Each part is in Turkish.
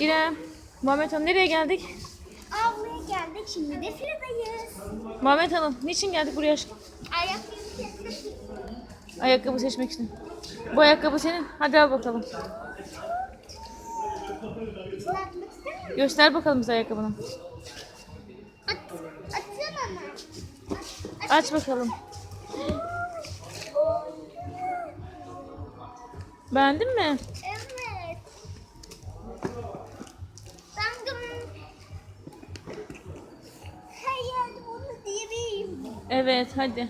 İrem, Muhammed Hanım nereye geldik? Avluya geldik şimdi de filadayız. Muhammed Hanım niçin geldik buraya aşkım? Ayakkabı Ayakkabı seçmek için. Bu ayakkabı senin. Hadi al bakalım. İçine atmak ister misin? Göster bakalım bize ayakkabını. At, atsana ama. At. Aç bakalım. Beğendin mi? Evet. Evet hadi.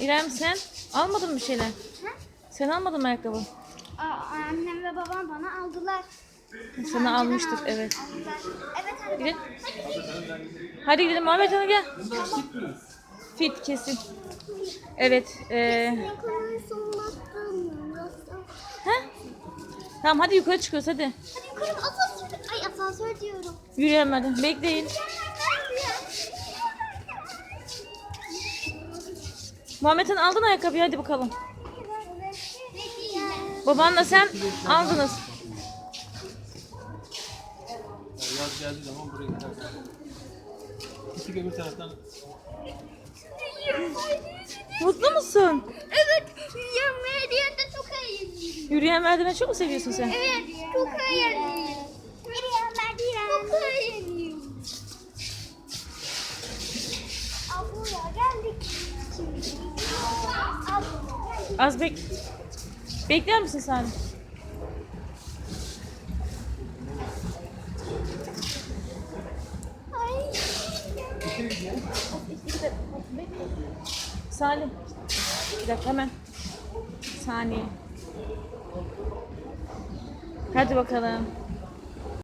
İrem sen almadın mı bir şeyler? Ha? Sen almadın mı ayakkabı? Aa, annem ve babam bana aldılar. Sana Daha almıştık aldı- evet. aldılar. Evet hadi. Gidelim. Hadi. Gidelim Muhammed Hanım gel. Fit kesin. Evet. eee he? Tamam hadi yukarı çıkıyoruz hadi. Hadi yukarı asansör. Ay asansör diyorum. Yürüyelim hadi. Bekleyin. Muhammed Han aldın ayakkabıyı hadi bakalım. Babanla sen aldınız. Yaz geldiği zaman buraya gidersin. İki öbür taraftan Mutlu musun? Evet. Yürümeye diyen de çok eğlenceli. Yürüyen merdiveni çok mu seviyorsun sen? Evet. Çok diyen. Çok eğlenceli. Abluya geldik. Şimdi. Az bek... Bekler misin sen? Salim. Bir dakika hemen. Saniye. Hadi bakalım.